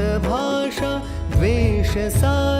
भाषा वेश सा